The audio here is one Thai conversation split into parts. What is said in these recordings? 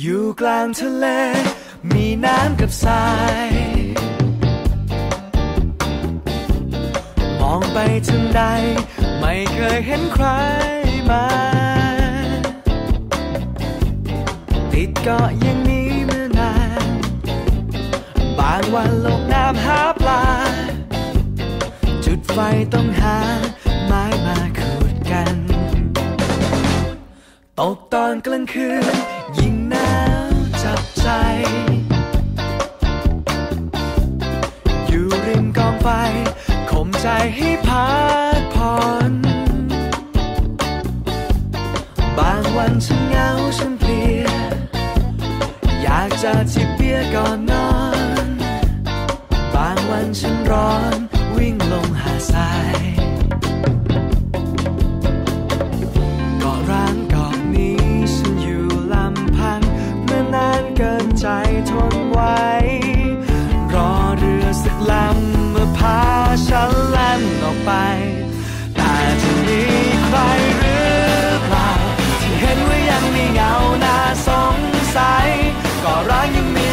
อยู่กลางทะเล มีน้ำกับทราย มองไปทางใด ไม่เคยเห็นใครมา ติดเกาะอย่างนี้มานาน บางวันลงน้ำหาปลา จุดไฟต้องหา ไม้มาขูดกัน ตกตอนกลางคืน ยิ่งนา ข่มกองไฟข่มใจให้พักผ่อนบางวันฉันเหงาฉันเพลีย อยากจะจิบเบียร์ก่อนนอน บางวันฉันร้อนวิ่งลงหาทราย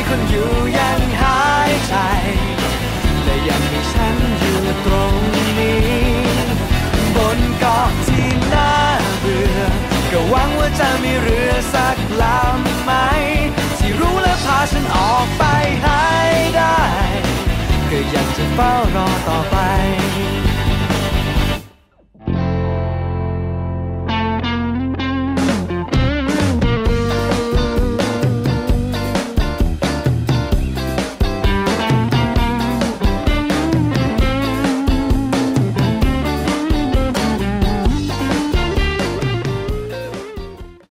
คุณอยู่ยังหายใจ และยังมีฉันอยู่ตรงนี้ บนเกาะที่น่าเบื่อ ก็หวังว่าจะมีเรือสักลำไหม ที่รู้และพาฉันออกไปหายได้ ก็อยากจะเฝ้ารอ